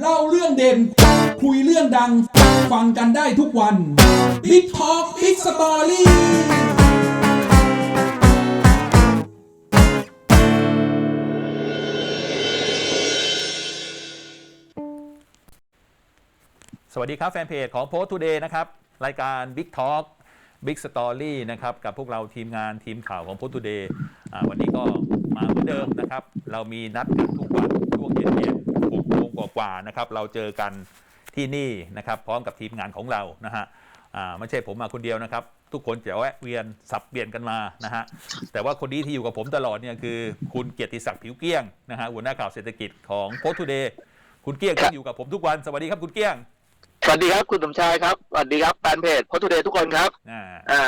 เล่าเรื่องเด่น คุยเรื่องดัง ฟังกันได้ทุกวัน Big Talk Big Story สวัสดีครับแฟนเพจของ Post Today นะครับ รายการ Big Talk Big Story นะครับ กับพวกเราทีมงานทีมข่าวของ Post Today อ่าวันนี้ก็มาเหมือนเดิมนะครับ เรามีนัดกันทุกวันช่วงเย็น กโมงกว่าๆนะครับเราเจอกันที่นี่นะครับพร้อมกับทีมงานของเรานะฮะอ่าไม่ใช่ผมมาคนเดียวนะครับ ทุกคนจะแวะเวียนสับเปลี่ยนกันมานะฮะแต่ว่าคนนี้ที่อยู่กับผมตลอดเนี่ยคือคุณเกียรติศักดิ์ผิวเกลี้ยงนะฮะหัวหน้าข่าวเศรษฐกิจของ Post Today คุณเกลี้ยงที่อยู่กับผมทุกวันสวัสดีครับคุณเกลี้ยงสวัสดีครับคุณสมชายครับสวัสดีครับแฟนเพจพ o ทูเดย์ทุกคนครับอ่าอ่า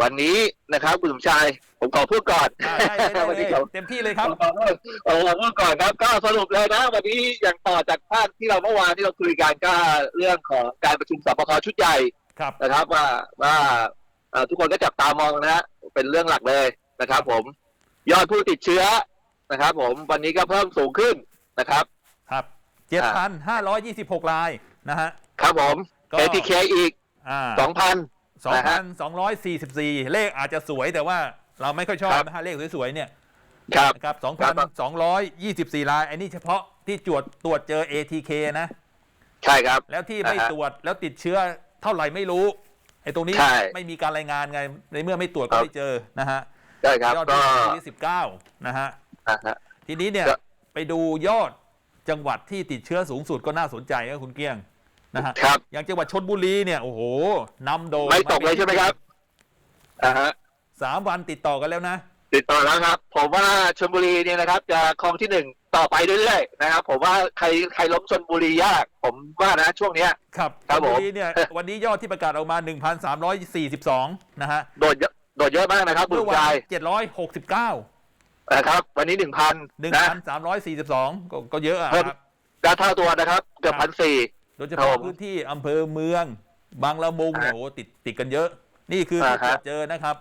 วันนี้นะครับคุณสมชายผมขอพูดก่อนอ่าได้ได้ได้วันเลนี้ยขอเต็มที่เลยครับขอพูดขอพูดก่อนครับก็สรุปเลยนะ วันนี้อย่างต่อจากภาคที่เราเมื่อวานที่เราคุยกันก็เรื่องของการประชุมสปคชุดใหญ่ครับ นะครับ ว่าว่าเอ่อทุกคนก็จับตามองนะฮะเป็นเรื่องหลักเลยนะครับ ผม ยอดผู้ติดเชื้อนะครับ ผมวันนี้ก็เพิ่มสูงขึ้นนะครับ ครับ7,526รายนะฮะ ครับผม ก็ ATK อีกอ่า2,000นะฮะ2,244เลขอาจจะสวยแต่ว่า เราไม่ค่อยชอบครับนะฮะเลขสวยๆเนี่ยครับนะครับครับ2,224รายอันนี้เฉพาะที่ตรวจตรวจเจอ ATK นะ ใช่ครับ แล้วที่ไม่อ่าฮะตรวจแล้วติดเชื้อเท่าไหร่ไม่รู้ไอ้ตรงนี้ใช่ไม่มีการรายงานไงในเมื่อไม่ตรวจก็ครับไม่เจอนะฮะใช่ครับยอดก็ผู้ติดเชื้อที่19นะฮะอ่าฮะทีนี้เนี่ยก็ไปดูยอดจังหวัดที่ติดเชื้อสูงสุดก็น่าสนใจนะคุณเกี้ยงนะฮะครับอย่างจังหวัดชนบุรีเนี่ยโอ้โหนำโดยไม่ตกเลยใช่ไหมครับอ่าฮะ สามวันติดต่อกันแล้วนะ ติดต่อแล้วครับ ผมว่าชลบุรีเนี่ยนะครับ จะครองที่หนึ่งต่อไปเรื่อยๆนะครับ ผมว่าใครใครล้มชลบุรียาก ผมว่านะช่วงเนี้ย ครับครับชลบุรีผมเนี่ยวันนี้ยอดที่ประกาศออกมา 1,342 นะฮะโดดเยอะโดดเยอะมากนะครับคุณเมื่อวาชานย769 นะครับ วันนี้หนึ่งพันนะ 1,342 ก็ก็เยอะอะเพิ่มครับ ดาวเท่าตัวนะครับ เกือบครัพับนสี่ โดยเฉครัพาะบผมพื้นที่อำเภอเมือง บางละมุงเนี่ยอ่าโอ้โหติดติดกันเยอะ นี่คือที่อ่าตรฮะวจเจอนะครับ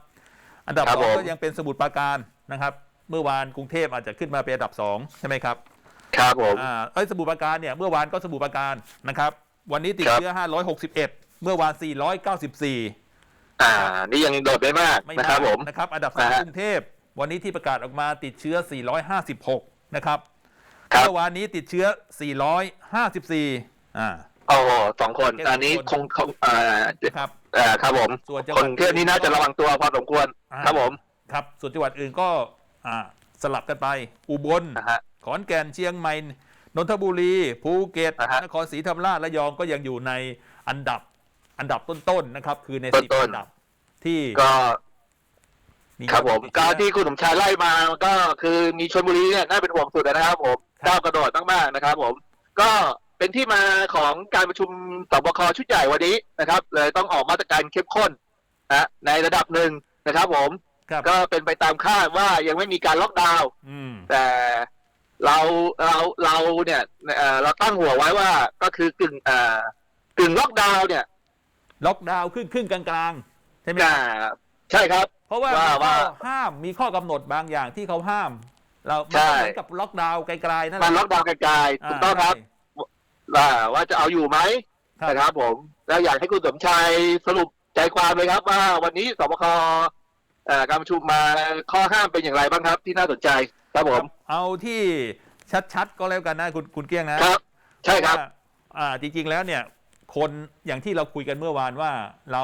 อันดับครับสองผม ก็ยังเป็นสมุทรปราการนะครับ เมื่อวานกรุงเทพอาจจะขึ้นมาเป็นอันดับสองใช่ไหมครับครับผม อ่าเอ้ยสมุทรปราการเนี่ยเมื่อวานก็สมุทรปราการนะครับ วันนี้ติดครับ เชื้อ 561 เมื่อวาน 494 อ่า นี่ยังโดดไม่มากไม่นะครับผมนะครับ อันดับสามนะฮะ กรุงเทพวันนี้ที่ประกาศออกมาติดเชื้อ 456 นะครับครับ เมื่อวานนี้ติดเชื้อ 454 อ่า โอ้โหสองคนแค่สองอันนี้คนคงคงอ่านะครับ อ่าครับผมส่วนจังหควัดนเทพนี้น่าจะระวังตัวพอสมควรอ่า ครับผม ครับ ส่วนจังหวัดอื่นก็อ่าสลับกันไป อุบล นะฮะ ขอนแก่นเชียงใหม่นนทบุรี ภูเก็ต อ่าฮะนครศรีธรรมราชระยองก็ยังอยู่ในอันดับอันดับต้นๆนะครับ คือในสิบต้นๆ อันดับที่ก็มีครับผมยอดติดก็เชื้อที่คุณสมชายไล่มาก็คือมีชนบุรีเนี่ยน่าเป็นห่วงสุดนะครับผมครับก้าวกระโดดมากๆนะครับผม ก็เป็นที่มาของการประชุมสบคชุดใหญ่วันนี้นะครับ เลยต้องออกมาตรการเข้มข้นนะในระดับหนึ่ง นะครับผมครับก็เป็นไปตามคาดว่ายังไม่มีการล็อกดาวน์อืมแต่เราเราเราเนี่ยเอ่อเราตั้งหัวไว้ว่าก็คือกึ่งเอ่อกึ่งล็อกดาวน์เนี่ยล็อกดาวน์ครึ่งครึ่งๆกลางๆใช่ไหมอ่าใช่ครับ เพราะว่าว่ามีข้อว่าห้ามมีข้อกำหนดบางอย่างที่เขาห้าม เรามันใช่ ก็เหมือนกับล็อกดาวน์ไกลๆนั่นแหมาละล็อกดาวน์ไกลๆถูกต้องครับาว่าว่าจะเอาอยู่ไหมใช่นะครับผมแล้วอยากให้คุณสมชายสรุปใจความเลยครับว่าวันนี้สบคเอ่อ การประชุมมาข้อห้ามเป็นอย่างไรบ้างครับ ที่น่าสนใจครับผม เอาที่ชัดๆ ก็แล้วกันนะคุณคุณเกี้ยงนะครับ ใช่ครับว่าอ่าจริงๆแล้วเนี่ย คนอย่างที่เราคุยกันเมื่อวานว่าเรา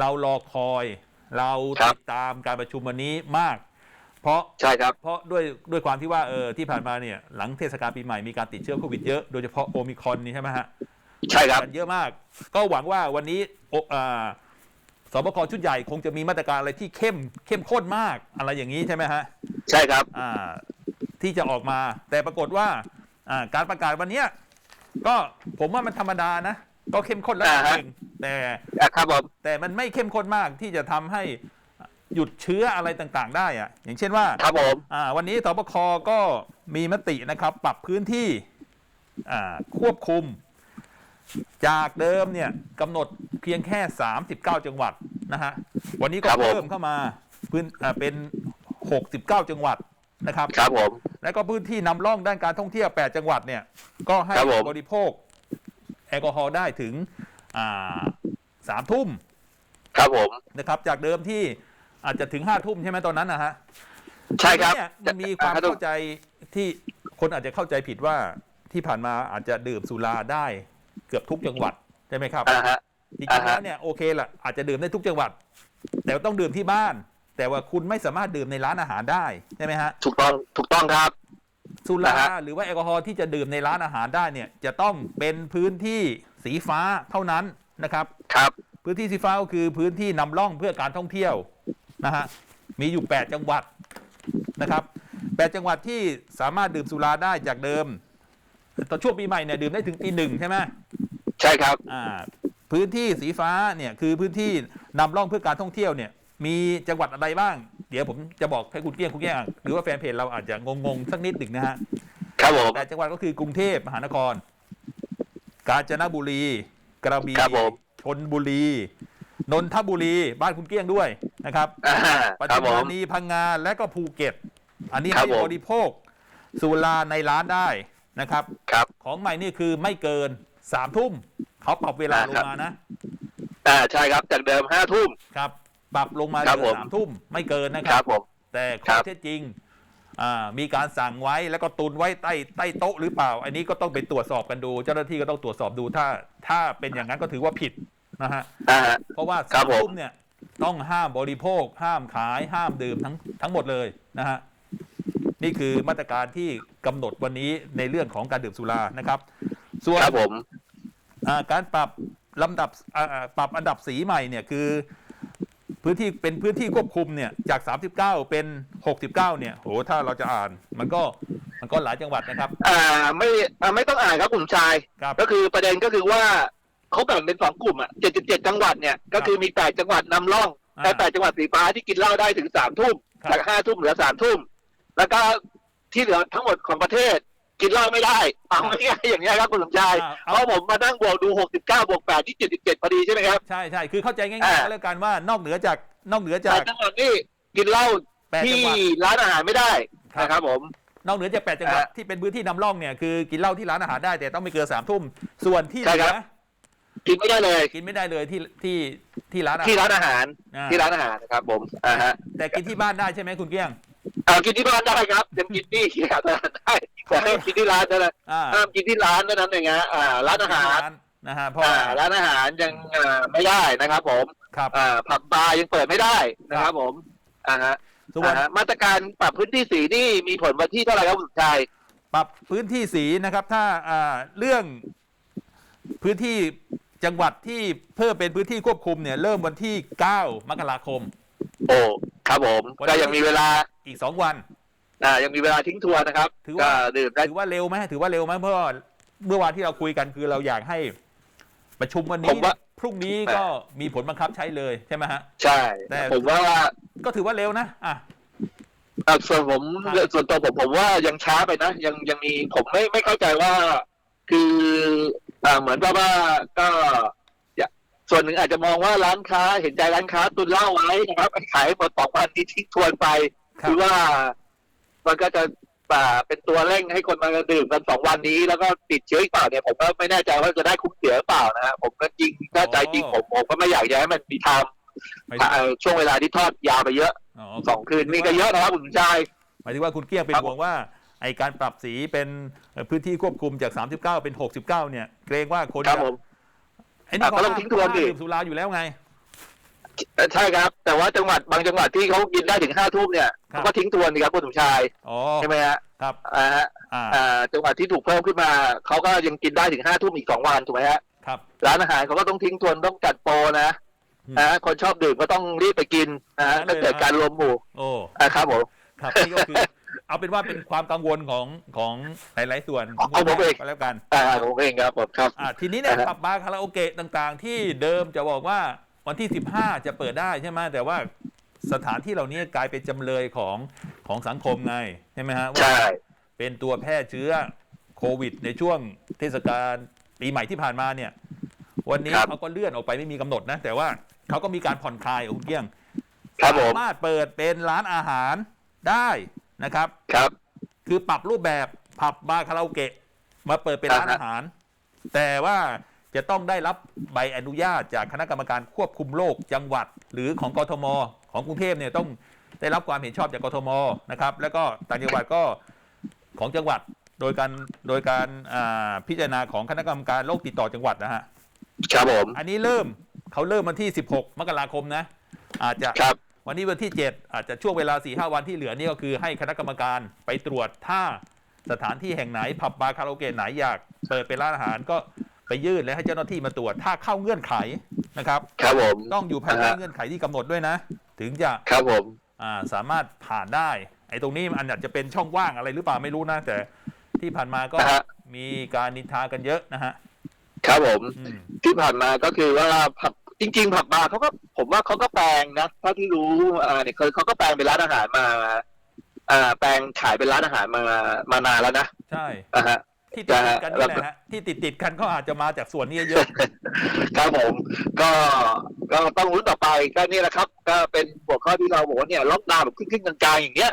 เรารอคอย เราครับ ติดตามการประชุมวันนี้มาก เพราะ ใช่ครับ เพราะด้วยด้วยความที่ว่าเออที่ผ่านมาเนี่ยหลังเทศกาลปีใหม่มีการติดเชื้อโควิดเยอะโดยเฉพาะโอมิครอนนี่ใช่ไหมฮะใช่ครับ กันเยอะมาก ก็หวังว่าวันนี้โออ่า สบคชุดใหญ่คงจะมีมาตรการอะไรที่เข้มเข้มข้นมากอะไรอย่างนี้ใช่ไหมฮะใช่ครับอ่าที่จะออกมา แต่ปรากฏว่าอ่าการประกาศวันเนี้ยก็ผมว่ามันธรรมดานะก็เข้มข้นแล้วอ่าฮะหนึ่งแต่อะครับผมแต่มันไม่เข้มข้นมากที่จะทำให้หยุดเชื้ออะไรต่างๆ ได้อะอย่างเช่นว่าครับผมอ่า วันนี้สบคก็มีมตินะครับ ปรับพื้นที่อ่าควบคุม จากเดิมเนี่ยกำหนดเพียงแค่ 39 จังหวัดนะฮะวันนี้ก็ครับผม เพิ่มเข้ามาพื้นอ่าเป็น 69 จังหวัดนะครับ ครับผม แล้วก็พื้นที่นำร่องด้านการท่องเที่ยว 8 จังหวัดเนี่ย ก็ให้ครับผม บริโภคอลกอฮอล์ได้ถึงอ่าสามทุ่มครับผม นะครับ จากเดิมที่อาจจะถึงห้าทุ่มใช่ไหมตอนนั้นนะฮะใช่ครับเนี่ยมันมีความอ่เข้าใจที่คนอาจจะเข้าใจผิดว่าที่ผ่านมาอาจจะดื่มสุราได้ เกือบทุกจังหวัดใช่ไหมครับอ่าฮะ จริงๆอ่าฮะแล้วเนี่ยโอเคละอาจจะดื่มได้ทุกจังหวัด แต่ว่าต้องดื่มที่บ้าน แต่ว่าคุณไม่สามารถดื่มในร้านอาหารได้ใช่ไหมฮะถูกต้องถูกต้องครับ สุรานะฮะ หรือว่าแอลกอฮอล์ที่จะดื่มในร้านอาหารได้เนี่ย จะต้องเป็นพื้นที่สีฟ้าเท่านั้นนะครับ ครับ พื้นที่สีฟ้าก็คือพื้นที่นำร่องเพื่อการท่องเที่ยวนะฮะมีอยู่ 8 จังหวัดนะครับ 8 จังหวัดที่สามารถดื่มสุราได้จากเดิม ตอนช่วงปีใหม่เนี่ยดื่มได้ถึงตีหนึ่งใช่ไหมใช่ครับอ่าพื้นที่สีฟ้าเนี่ยคือพื้นที่นำร่องเพื่อการท่องเที่ยวเนี่ย มีจังหวัดอะไรบ้าง เดี๋ยวผมจะบอกให้คุณเกี้ยงคุณเกี้ยงหรือว่าแฟนเพจเราอาจจะงงๆสักนิดหนึ่งนะฮะครับผมแปดจังหวัดก็คือกรุงเทพมหานคร กาญจนบุรี กระบี่ครับผมชนบุรีนนทบุรีบ้านคุณเกี้ยงด้วยนะครับอ่าปัครัทุบผมมธานีพังงาและก็ภูเก็ต อันนี้ครัให้บผมบริโภคสุราในร้านได้ นะครับ ครับของใหม่นี่คือไม่เกินสามทุ่มเขาปรับเวลาอ่าลครังบมานะอ่าใช่ครับจากเดิมห้าทุ่ม ครับ ปรับลงมาเหครับลือผมสามทุ่มไม่เกินนะคครัรับ บผม แต่คข้รัอบเท็จจริงอ่ามีการสั่งไว้แล้วก็ตุนไว้ใต้ใต้โต๊ะหรือเปล่า อันนี้ก็ต้องไปตรวจสอบกันดู เจ้าหน้าที่ก็ต้องตรวจสอบดูถ้า ถ้าเป็นอย่างนั้นก็ถือว่าผิดนะฮะ อ่าเพราะว่าครัสาบมผม ทุ่มเนี่ยต้องห้ามบริโภค ห้ามขายห้ามดื่มทั้งทั้งหมดเลยนะฮะนี่คือมาตรการที่ กำหนดวันนี้ในเรื่องของการดื่มสุรานะครับ ส่วนครับผมอ่าการปรับลำดับอ่าอ่าปรับอันดับสีใหม่เนี่ยคือพื้นที่เป็นพื้นที่ควบคุมเนี่ยจาก 39 เป็น 69 เนี่ยโหถ้าเราจะอ่านมันก็มันก็หลายจังหวัดนะครับ อ่าไม่อ่าไม่ต้องอ่านครับกลุ่มชายครับก็คือประเด็นก็คือว่าเขาแบ่งเป็นสองกลุ่มอะ77 จังหวัดเนี่ยก็คือมี 8 จังหวัดนำร่องอ่าแต่8จังหวัดสีฟ้าที่กินเหล้าได้ถึง3ทุ่มครับจาก5ทุ่มเหลือ3ทุ่มแล้วก็ ที่เหลือทั้งหมดของประเทศ กินเหล้าไม่ได้เอาง่ายๆอย่างนี้ยครับคุณสมชายอ่าเพเอาราะผมมานั่งบวกดู 69บวก8ที่77พอดีใช่ไหมครับ ใช่ใช่คือเข้าใจง่ายอ่าๆแล้วกันว่านอกเหนือจากนอกเหนือจาแต่ก จังหวัดนี่กินเหล้าแปดจัที่งหวัด ร้านอาหารไม่ได้ครับนะครับผม นอกเหนือจาก8จังหวัดอ่าที่เป็นพื้นที่นำร่องเนี่ยคือกินเหล้าที่ร้านอาหารได้แต่ต้องไม่เกินสามทุ่มส่วนที่เหใช่ลืครัอบกินไม่ได้เลยกินไม่ได้เลยที่ที่ที่ร้านอาหารที่ร้านอาหารอ่าที่ร้านอาหารนะครับผมอ่าฮะแต่กินที่บ้านได้ใช่ไหมคุณเกี้ยง เอากินที่บ้านได้ครับยังกินที่ร้านอาหารได้แต่ห้ามกินที่ร้านเท่านั้นอ่าห้ามกินที่ร้านเท่านั้นเองฮะอ่าร้านอาหารนะฮะเพราะอ่าว่าร้านอาหารยังอ่าไม่ได้นะครับ ผมครับอ่าผับบาร์ยังเปิดไม่ได้นะครับ ผมอ่าฮะส่วนอ่าฮะมาตรการปรับพื้นที่สีนี่มีผลวันที่เท่าไหร่ครับคุณสุชัยปรับพื้นที่สีนะครับ ถ้าอ่าเรื่องพื้นที่จังหวัดที่เพิ่มเป็นพื้นที่ควบคุมเนี่ยเริ่มวันที่ 9 มกราคม โอ้ครับผมวันนี้ก็ยังมีเวลาอีก2วันอ่ายังมีเวลาทิ้งทวนนะครับถือก็ว่าดื่มได้ถือว่าเร็วไหมถือว่าเร็วไหมเพราะว่าเมื่อวานที่เราคุยกันคือเราอยากให้ประชุมวันผนี้มว่าพรุ่งนี้ก็มีผลบังคับใช้เลยใช่ไหมฮะใช่แต่ผมว่าก็ถือว่าเร็วนะอะอะส่วนผมครับส่วนตัวผมผมว่ายังช้าไปนะ ยังยังมีผมไม่ไม่เข้าใจว่า คืออ่าเหมือนกับว่าก็อย่า ส่วนหนึ่งอาจจะมองว่าร้านค้าเห็นใจร้านค้าตุนเหล้าไว้นะครับไอ้ขายหมดสองพันที่ทิ้งทวนไปครับ คือว่า มันก็จะอ่าเป็นตัวเร่งให้คนมาดื่มกันสองวันนี้ แล้วก็ติดเชื้ออีกเปล่าเนี่ยผมก็ไม่แน่ใจว่าจะได้คุ้มเสียหรือเปล่านะฮะผมก็จริงถ้าใจจริงผมผมก็ไม่อยากจะให้มันมีทหมายำถึงอ่าช่วงเวลาที่ทอดยาวไปเยอะอ๋อสองคืนนี่ก็เยอะนะครับคุณชาย หมายถึงว่าคุณเกี้ยงเป็นครับ ห่วงว่าไอการปรับสีเป็นเอ่อพื้นที่ควบคุมจาก 39 เป็น 69 เนี่ย เกรงว่าคนครับจะผม ไอ้นี่อะก็ต้องทิ้งทวนดิ ดื่มสุราอยู่แล้วไง เอ่อใช่ครับ แต่ว่าจังหวัดบางจังหวัดที่เขากินได้ถึงห้าทุ่มเนี่ยครับ เขาก็ทิ้งทวนดีครับคุณสมชายอ๋อใช่ไหมฮะครับ อ่าฮะอ่าอ่าจังหวัดที่ถูกเพิ่มขึ้นมาเขาก็ยังกินได้ถึงห้าทุ่มอีกสองวันถูกไหมฮะครับ ร้านอาหารเขาก็ต้องทิ้งทวนต้องจัดโปรนะอืมนะฮะคนชอบดื่มก็ต้องรีบไปกินนะฮะนั่ก็นเลยเกิดการรวมหมู่โอ้ อ่าครับผม ครับนี่ก็คือ เอาเป็นว่าเป็นความกังวลของของหลายๆส่วนเอาผมเองก็แล้วกันอ่าผมเองครับผมครับอ่าทีนี้เนี่ยอ่าฮะผับบาร์คาราโอเกะต่างๆ ที่เดิมจะบอกว่าวันที่ 15 จะเปิดได้ใช่ไหมแต่ว่าสถานที่เหล่านี้กลายเป็นจำเลยของของสังคมไงใช่ไหมฮะว่าใช่เป็นตัวแพร่เชื้อโควิด ในช่วงเทศกาลปีใหม่ที่ผ่านมาเนี่ย วันนี้ครับเขาก็เลื่อนออกไปไม่มีกำหนดนะ แต่ว่าเขาก็มีการผ่อนคลายคุณเกี้ยงครับผมสามารถเปิดเป็นร้านอาหารได้ นะครับ ครับ คือปรับรูปแบบผับบาร์คาราโอเกะมาเปิดเป็นร้านอ่าฮะอาหาร แต่ว่าจะต้องได้รับใบอนุญาตจากคณะกรรมการควบคุมโรคจังหวัด หรือของกทม ของกรุงเทพเนี่ยต้องได้รับความเห็นชอบจากกทมนะครับ แล้วก็ต่างจังหวัดก็ของจังหวัดโดยการโดยการอ่าพิจารณาของคณะกรรมการโรคติดต่อจังหวัดนะฮะครับผมอันนี้เริ่มเขาเริ่มวันที่ 16 มกราคมนะ อาจจะครับ วันนี้วันที่ 7 อาจจะช่วงเวลา4-5วันที่เหลือนี่ก็คือให้คณะกรรมการไปตรวจถ้าสถานที่แห่งไหนผับบาร์คาราโอเกะไหนอยากเปิดเป็นร้านอาหารก็ไปยื่นและให้เจ้าหน้าที่มาตรวจถ้าเข้าเงื่อนไขนะครับครับผมต้องอยู่ภายใต้อ่าฮะเงื่อนไขที่กำหนดด้วยนะ ถึงจะครับผมอ่าสามารถผ่านได้ไอ้ตรงนี้มันอาจจะเป็นช่องว่างอะไรหรือเปล่าไม่รู้นะแต่ที่ผ่านมาก็นะฮะมีการนินทากันเยอะนะฮะครับผมอืมที่ผ่านมาก็คือว่าผับ จริง ๆ ผับบาร์เขาก็ผมว่าเขาก็แปลงนะเท่าที่รู้อ่าเนี่ยเคยเขาก็แปลงเป็นร้านอาหารมาอ่าแปลงขายเป็นร้านอาหารมามานานแล้วนะใช่อ่าฮะที่ติดติดๆกันนี่แหละฮะที่ติดติดๆกันก็อาจจะมาจากส่วนนี้เยอะครับผมก็ก็ต้องรุ้นต่อไปก็นี่แหละครับ ก็เป็นหัวข้อที่เราบอกว่าเนี่ยล็อกดาวน์แบบขึ้นๆกลางๆอย่างเงี้ย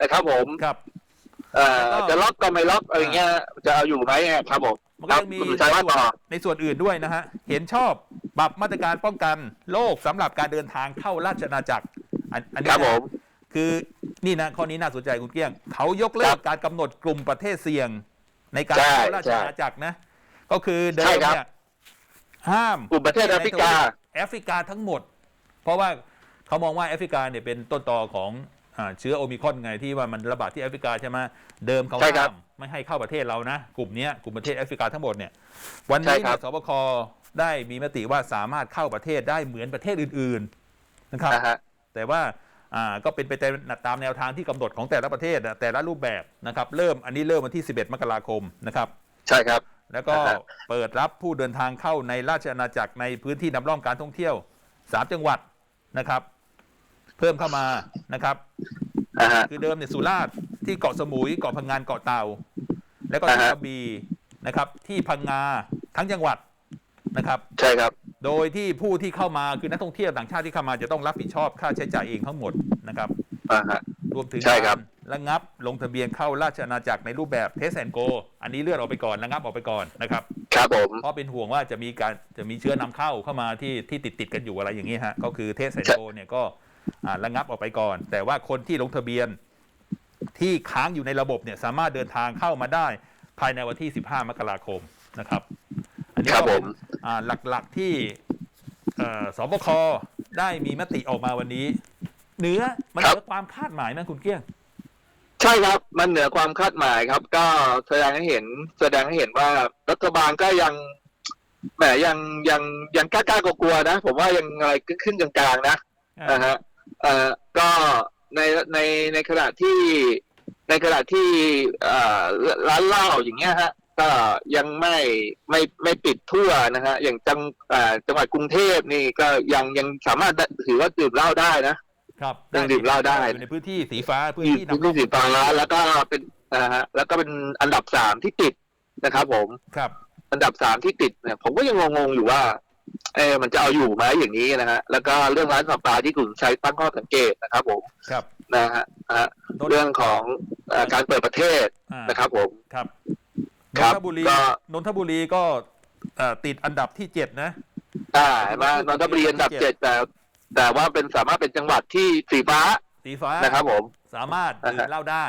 นะครับผมครับเอ่อแล้วก็จะล็อกก็ไม่ล็อกอะไรเงี้ยจะเอาอยู่ไหมเนี่ยครับผมมันคก็รับยังมีคุณชัยว่าต่อในส่วนอื่นด้วยนะฮะเห็นชอบ ปรับมาตรการป้องกันโรคสำหรับการเดินทางเข้าราชอาณาจักรอันอันคนี้รับผนะมคือนี่นะข้อนี้น่าสนใจคุณเกี้ยง เขายกเลิครักบการกำหนดกลุ่มประเทศเสี่ยง ในการใช่เข้าราชอาณาจักรนะ ก็คือเดิใช่มครับ เนี่ยห้าม กลุ่มประเทศแอฟริกา แอฟริกาทั้งหมด เพราะว่าเขามองว่าแอฟริกาเนี่ยเป็นต้นตอของอ่าเชื้อโอมิครอนไงที่ว่ามันระบาดที่แอฟริกาใช่ไหมเดิมเขาใช่ครัห้าบมไม่ให้เข้าประเทศเรานะ กลุ่มเนี้ยกลุ่มประเทศแอฟริกาทั้งหมดเนี่ยวันใช่นี้ครัเนี่บยสบค ได้มีมติว่าสามารถเข้าประเทศได้เหมือนประเทศอื่น ๆนะครับนะฮะ แต่ว่าอ่าก็เป็นไปตามแนวทางที่กำหนดของแต่ละประเทศนะแต่ละรูปแบบนะครับเริ่มอันนี้เริ่มวันที่ 11 มกราคมนะครับ ใช่ครับ แล้วก็อ่าฮะเปิดรับผู้เดินทางเข้าในราชอาณาจักรในพื้นที่นำร่องการท่องเที่ยว 3 จังหวัดนะครับ เพิ่มเข้ามานะครับ อ่าฮะ คือเดิมเนี่ยสุราษฎร์ที่เกาะสมุยเกาะพังงานเกาะเต่า แล้วก็ที่อ่าฮะ กระบี่นะครับ ที่พังงาทั้งจังหวัด นะครับ ใช่ครับ โดยที่ผู้ที่เข้ามาคือนักท่องเที่ยวต่างชาติที่เข้ามาจะต้องรับผิดชอบค่าใช้จ่ายเองทั้งหมดนะครับอ่าฮะ รวมถึงใช่ครับ การระงับลงทะเบียนเข้าราชอาณาจักรในรูปแบบเทสแอนโกอันนี้เลื่อนออกไปก่อนระงับออกไปก่อนนะครับ ครับผม เพราะเป็นห่วงว่าจะมีการจะมีเชื้อนำเข้าเข้ามาที่ที่ติดติดๆกันอยู่อะไรอย่างนี้ฮะก็คือเทสแอนโกเนี่ยก็อ่าระงับออกไปก่อน แต่ว่าคนที่ลงทะเบียนที่ค้างอยู่ในระบบเนี่ยสามารถเดินทางเข้ามาได้ภายในวันที่ 15 มกราคมนะครับอั นนี้ครับก็ผเป็มนอ่าหลักๆที่เอ่อสบคได้มีมติออกมาวันนี้ เหนือมันเหนือความคาดหมายนะคุณเกี้ยง ใช่ครับ มันเหนือความคาดหมายครับ ก็แสดงให้เห็น แสดงให้เห็นว่ารัฐบาลก็ยังแหมยังยังยังกล้าๆกลัวๆนะ ผมว่ายังอะไรขึ้นๆกลางๆนะนะฮะเอ่อก็ในในในขณะที่ในขณะที่เอ่อร้านเหล้าอย่างเงี้ยฮะ ก็ยังไม่ไม่ไม่ปิดทั่วนะฮะอย่างจังเอ่อจังหวัดกรุงเทพนี่ก็ยังยังสามารถได้ถือว่าดื่มเหล้าได้นะครับยังดื่มเหล้าได้อยู่ในพื้นที่สีฟ้าพื้นที่ที่พื้นนำร่ที่องสีฟ้าแล้วก็เป็นนะฮะแล้วก็เป็นอันดับสามที่ติดนะครับ ผมครับ อันดับสามที่ติดเนี่ยผมก็ยังงงๆอยู่ว่าเออมันจะเอาอยู่ไหมอย่างนี้นะฮะ แล้วก็เรื่องร้านสับปลาที่กลุ่มใช้ตั้งข้อสังเกตนะครับ ผม ครับ นะฮะอะเรื่องของเอ่อการเปิดประเทศอ่านะครับ ผม ครับ นครับนทบุรีก็นนทบุรีก็เอ่อติดอันดับที่เจ็ดนะอ่ามานนทบุรีอันดับเจ็ดแต่ แต่ว่าเป็นสามารถเป็นจังหวัดที่สีฟ้าสีฟ้านะครับผม สามารถดื่มเหล้าได้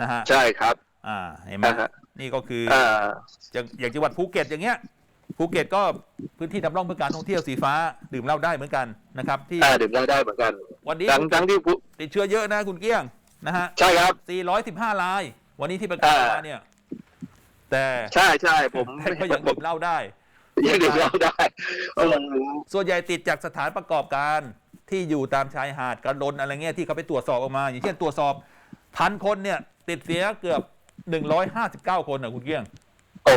นะฮะใช่ครับ อ่าเห็นไหมอ่าฮะนี่ก็คืออ่าอย่างอย่างจังหวัดภูเก็ตอย่างเงี้ยภูเก็ตก็พื้นที่นำร่องเพื่อการท่องเที่ยวสีฟ้า ดื่มเหล้าได้เหมือนกันนะครับ ที่อ่าดื่มได้ได้เหมือนกัน วันนี้ทั้งทั้งที่ภูติดเชื้อเยอะนะคุณเกี้ยงนะฮะใช่ครับ415ราย วันนี้ที่ประกาศอ่ามมาเนี่ย แต่ใช่ใช่ผมแต่ก็ยังดื่มเหล้าได้ยังดื่มเหล้าได้เออส่วนใหญ่ติดจากสถานประกอบการที่อยู่ตามชายหาดกันลนอะไรเงี้ยที่เขาไปตรวจสอบออกมา อย่างเช่นตรวจสอบพันคนเนี่ย ติดเสียเกือบ159คนนะคุณเกี้ยง โอ้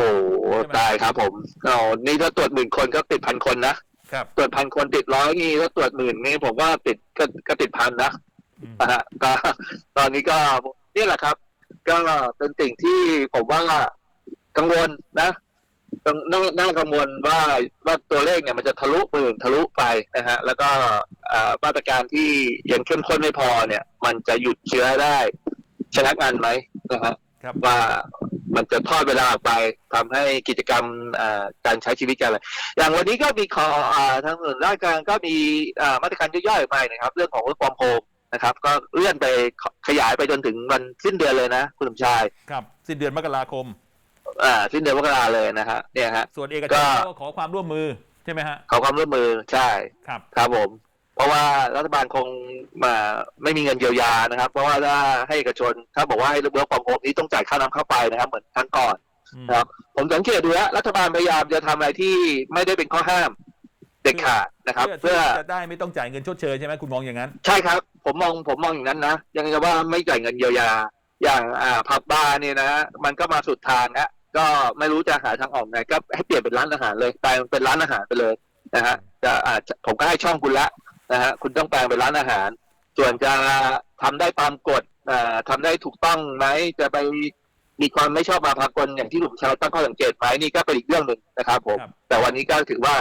ตายครับผมเอานี่ถ้าตรวจหมื่นคนก็ติดพันคนนะครับตรวจพันคนติดร้อยนี่ถ้าตรวจหมื่นนี่ผมว่าติดก็ก็ติดพันนะอืมนะฮะก็ตอนนี้ก็นี่แหละครับ ก็เป็นสิ่งที่ผมว่า กังวลนะต้องน่าน่ากังวลว่าว่าตัวเลขเนี่ยมันจะทะลุหมื่นทะลุไปนะฮะแล้วก็อ่ามาตรการที่ยังเข้มข้นไม่พอเนี่ย มันจะหยุดเชื้อได้ชะงักงันไหมนะฮะครับว่ามันจะทอดเวลาออกไปทำให้กิจกรรมอ่าการใช้ชีวิตกันอะไรอย่างวันนี้ก็มีขออ่าทางส่วนราชการก็มีอ่ามาตรการย่อยๆออกมานะครับ เรื่องของ work from home นะครับ ก็เลื่อนไปขขยายไปจนถึงวันสิ้นเดือนเลยนะ คุณสมชายครับ สิ้นเดือนมกราคม อ่าสิ้นเดือนมกราเลยนะฮะเนี่ยฮะ ส่วนเอกชก็นก็ขอความร่วมมือใช่ไหมฮะ ขอความร่วมมือใช่ ครับ ครับผม เพราะว่ารัฐบาลคงมาไม่มีเงินเยียวยานะครับ เพราะว่าถ้าให้เอกชน ถ้าบอกว่าให้เวิร์กฟอร์มโฮมนี้ต้องจ่ายค่าน้ำค่าไฟนะครับ เหมือนครั้งก่อน อืม ครับผมสังเกตดูแล้วรัฐบาลพยายามจะทำอะไรที่ไม่ได้เป็นข้อห้ามเด็ดขาดนะครับ เพื่เพื่ออที่จะได้ไม่ต้องจ่ายเงินชดเชยใช่ไหมคุณมองอย่างนั้น ใช่ครับ ผมมองผมมองอย่างนั้นนะยังจะว่าไม่จ่ายเงินเยียวยา อย่างอ่าผับบาร์เนี่ยนะมันก็มาสุดทางนะ ก็ไม่รู้จะหาทางออกไงก็ให้เปลี่ยนเป็นร้านอาหารเลยกลายเป็นร้านอาหารไปเลยนะฮะจะอาจจะผมก็ให้ช่องคุณละนะฮะคุณต้องแปลงเป็นร้านอาหาร ส่วนจะทำได้ตามกฎอ่าทำได้ถูกต้องไหมจะไปมีความไม่ชอบมาพากลอย่างที่หลุมชาวตั้งข้อสังเกตไหมนี่ก็เป็นอีกเรื่องหนึ่งนะครับผมครับแต่วันนี้ก็ถือว่า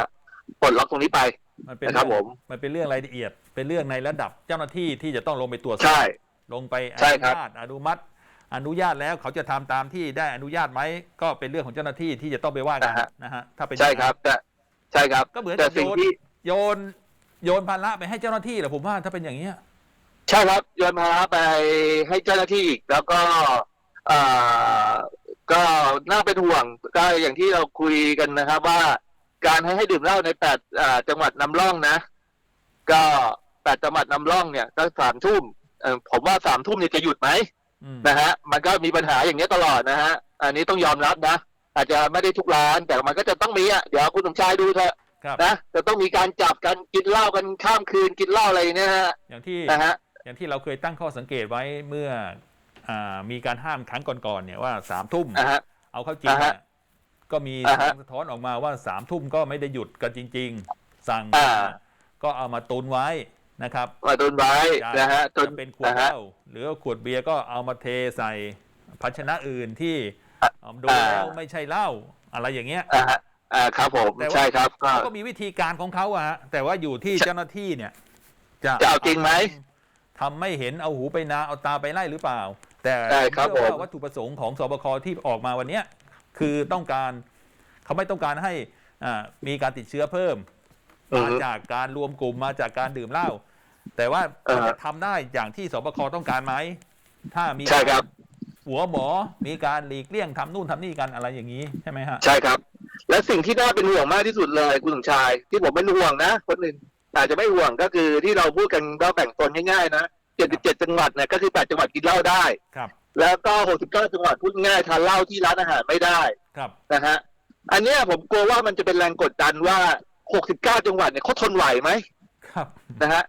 ปลดล็อกตรงนี้ไปมันเป็นนะครับเรื่องผมมันเป็นเรื่องรายละเอียด เป็นเรื่องในระดับเจ้าหน้าที่ที่จะต้องลงไปตรวจสอบใช่ลงไปอใช่นุครับญาตอนุมัติ อนุญาตแล้วเขาจะทำตามที่ได้อนุญาตไหมก็เป็นเรื่องของเจ้าหน้าที่ที่จะต้องไปว่ากันนะฮะนะฮะถ้าเป็นใช่ครับแต่ใช่ครับก็เหมือนแต่กับโยสิ่งนที่โยนโยนภาระไปให้เจ้าหน้าที่แหละผมว่าถ้าเป็นอย่างเงี้ยใช่ครับโยนภาระไปให้เจ้าหน้าที่อีกแล้วก็เอ่อก็น่าเป็นห่วงก็อย่างที่เราคุยกันนะครับ ว่าการให้ให้ดื่มเหล้าในแปดอ่าจังหวัดนำร่องนะ ก็แปดจังหวัดนำร่องเนี่ยก็สามทุ่มเอ่อผมว่าสามทุ่มเนี่ยจะหยุดไหมอืม นะฮะมันก็มีปัญหาอย่างนี้ยตลอดนะฮะ อันนี้ต้องยอมรับนะ อาจจะไม่ได้ทุกร้านแต่มันก็จะต้องมีอะเดี๋ยวคุณสมชายดูเถอะครับนะจะต้องมีการจับกันกินเหล้ากันข้ามคืนกินเหล้าอะไรเนี่ยนะฮะอย่างที่นะฮะอย่างที่เราเคยตั้งข้อสังเกตไว้เมื่ออามีการห้ามครั้งก่อนๆเนี่ยว่าสามทุ่มอ่าฮะเอาเข้าจริงอ่าฮะเนี่ยก็มีอ่าฮะเสียงสะท้อนออกมาว่าสามทุ่มก็ไม่ได้หยุดกันจริง ๆ สั่งอ่าก็เอามาตุนไว้ นะครับมาตุนไว้จะนะฮะตุนจะเป็นขวดนะเหฮะล้าหรือว่าขวดเบียร์ก็เอามาเทใส่ภาชนะอื่นที่อะเอาดูอ่าแล้วไม่ใช่เหล้าอะไรอย่างเงี้ยอ่าฮะอ่าครับผมแต่ว่าใช่ครับก็เขาก็มีวิธีการของเขาอะฮะแต่ว่าอยู่ที่เจ้าหน้าที่เนี่ย จะจะเอาจริงไหมทำไม่เห็นเอาหูไปนาเอาตาไปไล่หรือเปล่า แต่ใช่ครับเชื่อผมว่าวัตถุประสงค์ของสบคที่ออกมาวันเนี้ยคือต้องการเขาไม่ต้องการให้อ่ามีการติดเชื้อเพิ่มอือ มาฮึจากการรวมกลุ่มมาจากการดื่มเหล้าแต่ว่าเออเขาจะทำได้อย่างที่สบคต้องการไหมถ้ามีใช่ครับ หัวหมอมีการหลีกเลี่ยงทำนู่นทำนี่กันอะไรอย่างนี้ใช่ไหมฮะใช่ครับ และสิ่งที่น่าเป็นห่วงมากที่สุดเลยคุณสมชาย ที่ผมเป็นห่วงนะคนอื่นอาจจะไม่ห่วงก็คือที่เราพูดกันก็แบ่งตนง่ายๆนะ77จังหวัดเนี่ยก็คือ8จังหวัดกินเหล้าได้ครับ แล้วก็69จังหวัดพูดง่ายทานเหล้าที่ร้านอาหารไม่ได้ครับนะฮะอันเนี้ยผมกลัวว่ามันจะเป็นแรงกดดันว่า 69จังหวัดเนี่ยเขาทนไหวไหมครับนะฮะ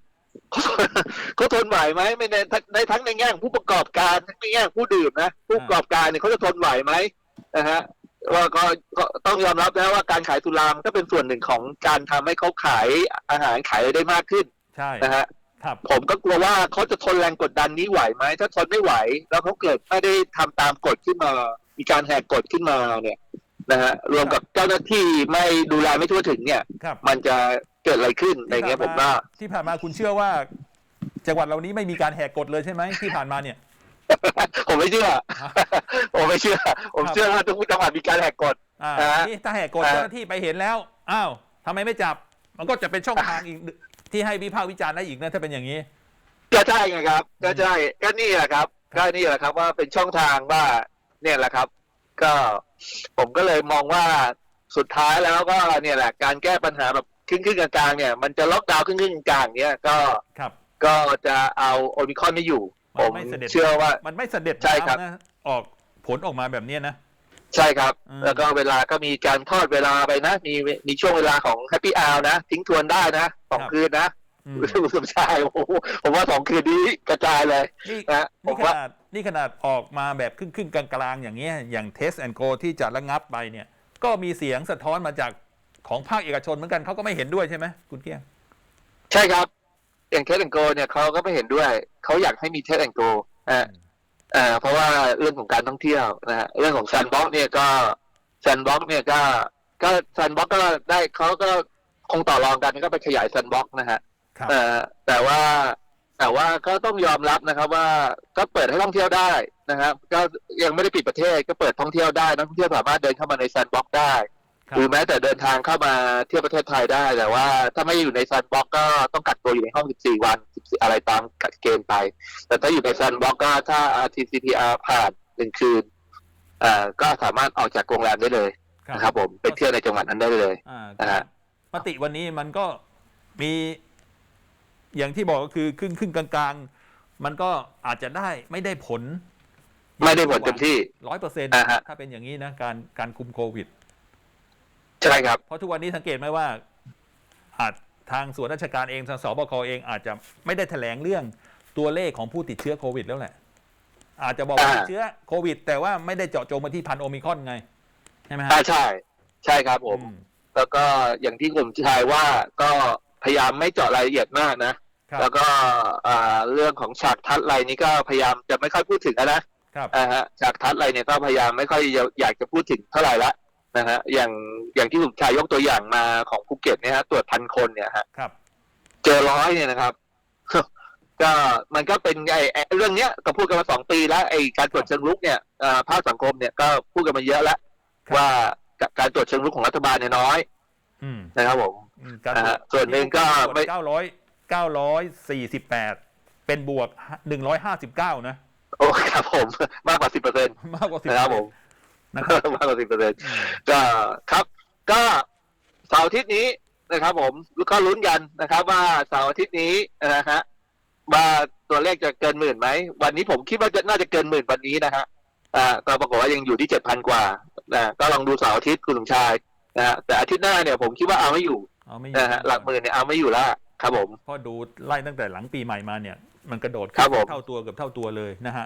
เขาทนเขาทนไหวไหมไม่ในในทั้งในแง่ของผู้ประกอบการทั้งในแง่ของผู้ดื่มนะผู้ประกอบการเนี่ยเขาจะทนไหวไหมนะฮะว่าก็ก็ต้องยอมรับนะว่าการขายสุรามนก็เป็นส่วนหนึ่งของการทำให้เขาขายอาหารขายได้มากขึ้นใช่นะฮะครับผมก็กลัวว่าเขาจะทนแรงกดดันนี้ไหวไหมถ้าทนไม่ไหว แล้วเขาเกิดไม่ได้ทำตามกฎขึ้นมา มีการแหกกฎขึ้นมาเนี่ย นะฮะรวมกับเจ้าหน้าที่ไม่ดูแลไม่ทั่วถึงเนี่ย ครับมันจะเกิดอะไรขึ้นอะไรเงี้ยผมว่า ที่ผ่านมาคุณเชื่อว่า จังหวัดเหล่านี้ไม่มีการแหกกฎเลยใช่ไหมที่ผ่านมาเนี่ย ผมไม่เชื่อ ผมไม่เชื่อ ผมครับเชื่อว่าทุกจังหวัดมีการแหกกฎ อ่าอ่า นี่ถ้าแหกกฎอ่าเจ้าหน้าที่ไปเห็นแล้วอ้าวทำไมไม่จับ มันก็จะเป็นช่องทางอีกที่ให้วิพากษ์วิจารณ์ได้อีกนะถ้าเป็นอย่างนี้ ก็ใช่ไงครับ ก็ใช่ก็นี่แหละครับครับก็นี่แหละครับว่าเป็นช่องทางว่าเนี่ยแหละครับ ก็ผมก็เลยมองว่าสุดท้ายแล้วก็เนี่ยแหละการแก้ปัญหาแบบครึ่งครึ่งๆกลางๆเนี่ยมันจะล็อกดาวน์ครึ่งครึ่งๆกลางๆเนี่ยก็ครับ ก็จะเอาโอมิครอนไม่อยู่มัผนมไม่เสด็จเชื่อว่ามันไม่เสด็จใช่ครับน้ำนะออกผลออกมาแบบเนี้ยนะใช่ครับอืมแล้วก็เวลาก็มีการทอดเวลาไปนะ มีมีช่วงเวลาของแฮปปี้อ r นะ ทิ้งทวนได้นะสองคืนนะอืม คุณสมชายโอ้โหผมว่าสองคืนนี้กระจายเลยนี่นะผนี่มขว่านาดนี่ขนาดออกมาแบบครึ่งครึ่งๆกลางๆอย่างเงี้ยอย่างเทสแอนโกที่จะระงับไปเนี่ย ก็มีเสียงสะท้อนมาจากของภาคเอกชนเหมือนกันเขาก็ไม่เห็นด้วยใช่ไหมคุณเกี้ยง ใช่ครับอย่างเทสแอนโกเนี่ยเขาก็ไม่เห็นด้วย เขาอยากให้มีเทสแอนโกอ่าอ่าเพราะว่าเรื่องของการท่องเที่ยวนะฮะเรื่องของแซนบ็อกเนี่ยก็แซนบ็อกเนี่ยก็ก็แซนบ็อกก็ได้เขาก็คงต่อรองกันก็ไปขยายแซนบ็อกนะฮะ ครับเอ่อแต่ว่าแต่ว่าก็ต้องยอมรับนะครับว่าก็เปิดให้ท่องเที่ยวได้นะครับ ก็ยังไม่ได้ปิดประเทศก็เปิดท่องเที่ยวได้นักท่องเที่ยวสามารถเดินเข้ามาในแซนด์บ็อกซ์ได้ครับหรือแม้แต่เดินทางเข้ามาเที่ยวประเทศไทยได้ แต่ว่าถ้าไม่อยู่ในแซนด์บ็อกซ์ก็ต้องกักตัวอยู่ในห้อง 14 วัน 14 อะไรตามเกณฑ์ไป แต่ถ้าอยู่ในแซนด์บ็อกซ์ก็ถ้า RT-CPR ผ่านหนึ่งคืนอ่าก็สามารถออกจากโรงแรมได้เลยนะครับผมไปเที่ยวในจังหวัดนั้นได้เลยอ่านะฮะมติวันนี้มันก็มี อย่างที่บอกก็คือครึ่งครึ่งกลางๆ มันก็อาจจะได้ไม่ได้ผลไม่ได้ผลเต็มที่ร้อยเปอร์เซ็นต์อ่าฮะถ้าเป็นอย่างนี้นะการการคุมโควิด ใช่ครับ เพราะทุกวันนี้สังเกตไหมว่า อาจทางส่วนราชการเองทางสบคเองอาจจะไม่ได้แถลงเรื่องตัวเลขของผู้ติดเชื้อโควิดแล้วแหละ อาจจะบอกว่าอ่าติดเชื้อโควิด แต่ว่าไม่ได้เจาะจงมาที่พันธุ์โอมิครอนไง ใช่ไหมฮะอ่าใช่ ใช่ครับผมอืมแล้วก็อย่างที่ผมชายว่าก็พยายามไม่เจาะรายละเอียดมากนะครับ แล้วก็อ่าเรื่องของฉากทัดอะไรนี้ก็พยายามจะไม่ค่อยพูดถึงอะนะครับอ่าฮะฉากทัดอะไรเนี่ยก็พยายามไม่ค่อยอยากจะพูดถึงเท่าไหร่ละนะฮะอย่างอย่างที่ผมชายยกตัวอย่างมาของภูเก็ตเนี่ยฮะตรวจพันคนเนี่ยฮะครับเจอร้อยเนี่ยนะครับก็มันก็เป็นไอ้ไอ้เรื่องเนี้ยก็พูดกันมาสองปีแล้วไอ้การตรวจเชิงลุกเนี่ยอ่าภาคสังคมเนี่ยก็พูดกันมาเยอะแล้วครับว่าการตรวจเชิงลุกของรัฐบาลเนี่ยน้อยอืมนะครับผมอืมการอ่าฮะส่วนหนึ่งก็ไม่เก้าร้อย เก้าร้อยสี่สิบแปดเป็นบวกหนึ่งร้อยห้าสิบเก้านะ โอ้ครับผมมากกว่าสิบเปอร์เซ็นต์มากกว่าสิบนะครับผมนะครับมากกว่าสิบเปอร์เซ็นต์อืมก็ครับ ก็เสาร์อาทิตย์นี้นะครับ ผมก็ลุ้นกันนะครับ ว่าเสาร์อาทิตย์นี้นะฮะว่าตัวเลขจะเกินหมื่นไหม วันนี้ผมคิดว่าจะน่าจะเกินหมื่นวันนี้นะฮะอ่าก็ปรากฏว่ายังอยู่ที่เจ็ดพันกว่านะก็ลองดูเสาร์อาทิตย์คุณสมชายนะฮะแต่อาทิตย์หน้าเนี่ยผมคิดว่าเอาไม่อยู่เอาไม่อยู่นะฮะหลักหมื่นเนี่ยเอาไม่อยู่แล้ว ครับผม เพราะดูไล่ตั้งแต่หลังปีใหม่มาเนี่ย มันกระโดดครับผมเท่าตัวเกือบเท่าตัวเลยนะฮะ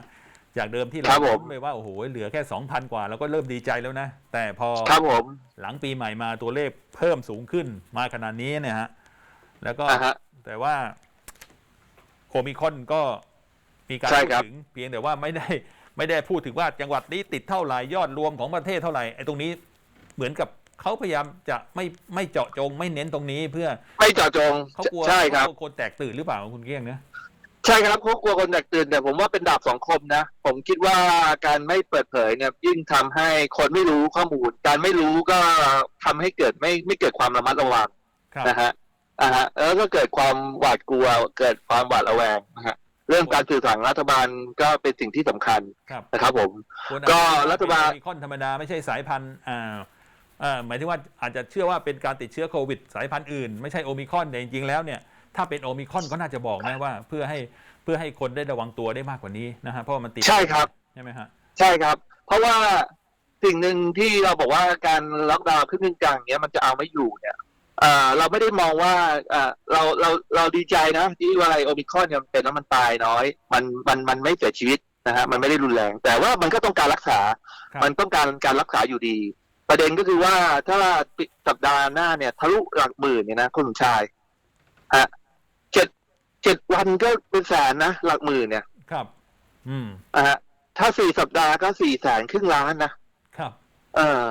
จากเดิมที่คเรารับผมลุ้นไปว่าโอ้โหเหลือแค่สองพันกว่าเราก็เริ่มดีใจแล้วนะ แต่พอครับผม หลังปีใหม่มาตัวเลขเพิ่มสูงขึ้นมาขนาดนี้เนี่ยฮะแล้วก็อ่าฮะแต่ว่าโอมิครอนก็มีการใช่พูดครับ ถึงเพียงแต่ว่าไม่ได้ไม่ได้พูดถึงว่าจังหวัดนี้ติดเท่าไหร่ยอดรวมของประเทศเท่าไหร่ไอ้ตรงนี้เหมือนกับ เขาพยายามจะไม่ไม่เจาะจงไม่เน้นตรงนี้เพื่อไม่เจาะจงเขากลัวใช่ครับเขากลัวคนแตกตื่นหรือเปล่าคุณเกี้ยงนะใช่ครับเขากลัวคนแตกตื่นแต่ผมว่าเป็นดาบสองคมนะ ผมคิดว่าการไม่เปิดเผยเนี่ยยิ่งทำให้คนไม่รู้ข้อมูล การไม่รู้ก็ทำให้เกิดไม่ไม่เกิดความระมัดระวังครับนะฮะอ่าฮะแล้วก็เกิดความหวาดกลัว เกิดความหวาดระแวงนะฮะเรื่องการสื่อสารของรัฐบาลก็เป็นสิ่งที่สำคัญครับนะครับผมควรก็อาจจะรัฐบาลเป็นโอมิครอนธรรมดาไม่ใช่สายพันธุ์อ่าอ่า หมายถึงว่าอาจจะเชื่อว่าเป็นการติดเชื้อโควิดสายพันธุ์อื่น ไม่ใช่โอมิครอนแต่จริงๆแล้วเนี่ยถ้าเป็นโอมิครอนก็น่าจะบอกนะว่า เพื่อให้เพื่อให้คนได้ระวังตัวได้มากกว่านี้นะฮะเพราะว่ามันติดใช่ครับใช่ไหมฮะใช่ครับ เพราะว่าสิ่งหนึ่งที่เราบอกว่าการล็อกดาวน์ขึ้นกลางๆเนี้ยมันจะเอาไม่อยู่เนี่ยอ่าเราไม่ได้มองว่าอ่าเราเราเราดีใจนะที่ว่าไอโอมิครอนเนี่ยมันเป็นแล้วมันตายน้อย มันมันมันไม่เสียชีวิตนะฮะมันไม่ได้รุนแรง แต่ว่ามันก็ต้องการรักษาครับมันต้องการการรักษาอยู่ดี ประเด็นก็คือว่าถ้าสัปดาห์หน้าเนี่ย ทะลุหลักหมื่นเนี่ยนะคุณสมชายฮะเจ็ดเจ็ดวันก็เป็นแสนนะหลักหมื่นเนี่ย ครับ อืมอะฮะถ้าสี่สัปดาห์ก็สี่แสนครึ่งล้านนะครับ เออ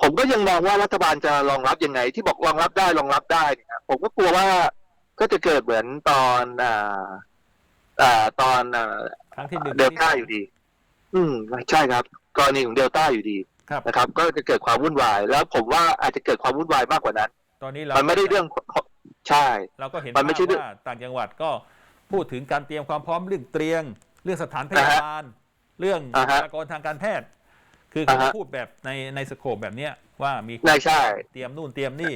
ผมก็ยังมองว่ารัฐบาลจะรองรับยังไง ที่บอกรองรับได้รองรับได้เนี่ยนะผมก็กลัวว่าก็จะเกิดเหมือนตอนอ่าอ่าตอนอ่าครั้งที่หนึ่งเดลต้าอยู่ดี อืมใช่ครับ กรณีของเดลต้าอยู่ดีครับ นะครับ ก็จะเกิดความวุ่นวาย แล้วผมว่าอาจจะเกิดความวุ่นวายมากกว่านั้น ตอนนี้เรามันไม่ได้เรื่องใช่ เราก็เห็นมันไม่ใช่ภาพว่าต่างจังหวัดก็พูดถึงการเตรียมความพร้อมเรื่องเตียง เรื่องสถานพยาบาลเรื่องอ่าบุฮะคลากรทางการแพทย์ คือเขาอ่าฮะพูดแบบในในสโคปแบบเนี้ยว่ามีใช่ใช่เตรียมนู่นเตรียมนี่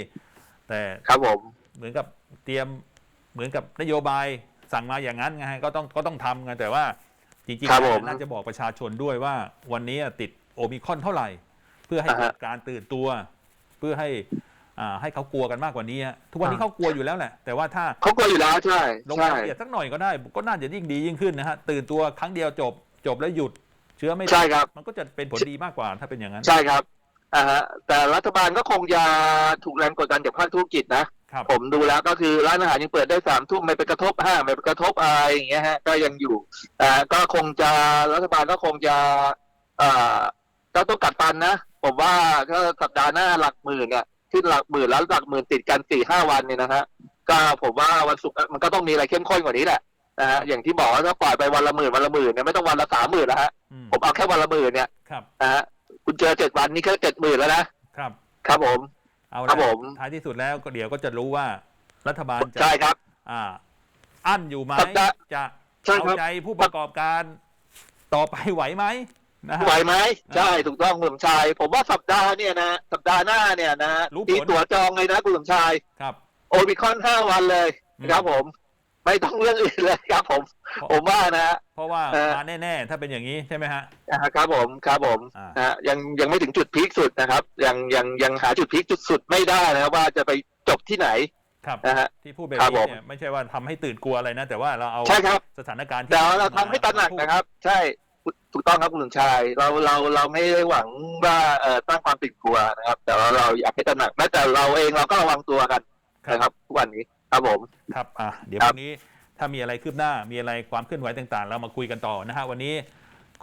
แต่ครับผมเหมือนกับเตรียมเหมือนกับนโยบายสั่งมาอย่างนั้นไงก็ต้องก็ต้องทำไงแต่ว่าจริงครับๆผมน่าจะบอกประชาชนด้วยว่าวันนี้ติด โอมิครอนเท่าไหร่ เพื่อให้อ่าฮะเกิดการตื่นตัว เพื่อให้อ่าให้เขากลัวกันมากกว่านี้ฮะทุกวันนี้เขากลัวอยู่แล้วแหละ แต่ว่าถ้าเขากลัวอยู่แล้วใช่ลงใช่รายละเอียดสักหน่อยก็ได้ ก็น่าจะยิ่งดียิ่งขึ้นนะฮะตื่นตัวครั้งเดียวจบจบแล้วหยุดเชื้อไม่ติดใช่ครับ มันก็จะเป็นผลดีมากกว่าถ้าเป็นอย่างนั้นใช่ครับอ่าฮะแต่รัฐบาลก็คงจะถูกแรงกดดันจากภาคธุรกิจนะครับผมดูแล้วก็คือร้านอาหารยังเปิดได้สามทุ่มไม่ไปกระทบห้างไม่ไปกระทบอะไรอย่างเงี้ยฮะก็ยังอยู่อ่าก็คงจะรัฐบาลก็คงจะอ่า ก็ต้องกัดฟันนะ ผมว่าก็สัปดาห์หน้าหลักหมื่นเนี่ยขึ้นหลักหมื่นแล้วหลักหมื่นติดกันสี่ห้าวันเนี่ยนะฮะก็ผมว่าวันศุกร์มันก็ต้องมีอะไรเข้มข้นกว่านี้แหละนะฮะอย่างที่บอกว่าถ้าปล่อยไปวันละหมื่นวันละหมื่นเนี่ยไม่ต้องวันละสามหมื่นแล้วฮะอืมผมเอาแค่วันละหมื่นเนี่ยครับนะฮะคุณเจอเจ็ดวันนี่แค่เจ็ดหมื่นแล้วนะครับ ครับผม เอาครัละบผมท้ายที่สุดแล้วก็เดี๋ยวก็จะรู้ว่ารัฐบาลจะใช่ครับ อ่า อั้นอยู่ไหมสัปดาห์จะใช่คเอารับใจผู้ประกอบการต่อไปไหวไหม นะฮะ ไหวไหมใช่ถูกต้องคุณสมชาย ผมว่าสัปดาห์เนี่ยนะสัปดาห์หน้าเนี่ยนะรู้ผล ตีตั๋วจองเลยนะคุณสมชายครับ โอมิครอนห้าวันเลยอืมครับผม ไม่ต้องเรื่องอื่นเลยครับผมเพราะผมว่านะ เพราะว่าเอ่อ มาแน่ๆ ถ้าเป็นอย่างนี้ใช่ไหมฮะ อ่าครับผมครับผมอ่านนะฮะยังยังไม่ถึงจุดพีคสุดนะครับ ยังยังยังหาจุดพีคจุดสุดไม่ได้นะครับว่าจะไปจบที่ไหนครับ นะฮะ ที่พูดแบบครับนี้ผมเนี่ยไม่ใช่ว่าทำให้ตื่นกลัวอะไรนะ แต่ว่าเราเอาใช่ครับ สถานการณ์ที่แต่ว่าเราทำให้ตระหนักพูดนะครับ ใช่ ถูกต้องครับคุณสมชาย เราเราเราไม่ได้หวังว่าเอ่อสร้างความตื่นกลัวนะครับ แต่ว่าเราอยากให้ตระหนักแม้แต่เราเองเราก็ระวังตัวกันนะครับ ทุกวันนี้ครับผมครับอะเดี๋ยวครัวับนนี้ถ้ามีอะไรคืบหน้ามีอะไรความเคลื่อนไหวต่างๆ เรามาคุยกันต่อนะฮะวันนี้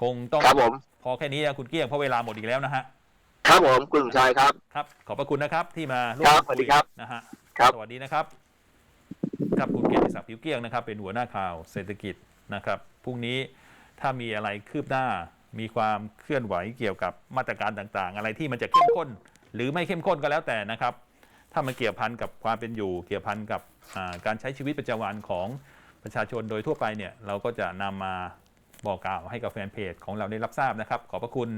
คงต้องครับผมพอแค่นี้นะคุณเกี้ยงเพราะเวลาหมดอีกแล้วนะฮะครับผมคุณสมชายครับครับ ขอบพระคุณนะครับที่มาร่วครัมบสวัสดีครับนะฮะครับสวัสดีนะครับครับคุณเกียรติศักดิ์ผิวเกลี้ยงนะครับ เป็นหัวหน้าข่าวเศรษฐกิจนะครับพรุ่งนี้ ถ้ามีอะไรคืบหน้า มีความเคลื่อนไหวเกี่ยวกับมาตรการต่างๆ อะไรที่มันจะเข้มข้น หรือไม่เข้มข้นก็แล้วแต่นะครับ ถ้ามันเกี่ยวพันกับความเป็นอยู่ เกี่ยวพันกับการใช้ชีวิตประจำวันของประชาชนโดยทั่วไปเนี่ยเราก็จะนำมาบอกกล่าวให้กับแฟนเพจของเราได้รับทราบนะครับ ขอบพระคุณ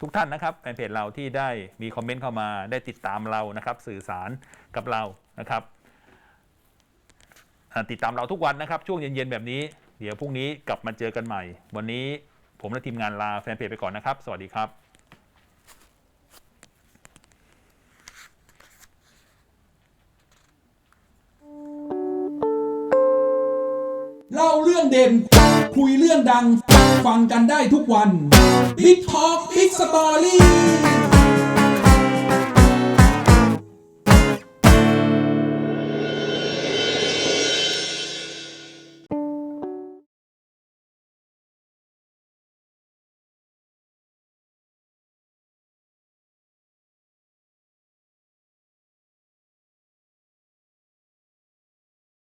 ทุกท่านนะครับแฟนเพจเราที่ได้มีคอมเมนต์เข้ามาได้ติดตามเรานะครับ สื่อสารกับเรานะครับติดตามเราทุกวันนะครับ ช่วงเย็นๆแบบนี้ เดี๋ยวพรุ่งนี้กลับมาเจอกันใหม่ วันนี้ผมและทีมงานลาแฟนเพจไปก่อนนะครับ สวัสดีครับเล่าเรื่องเด่น คุยเรื่องดัง ฟังกันได้ทุกวัน Big Talk Big Story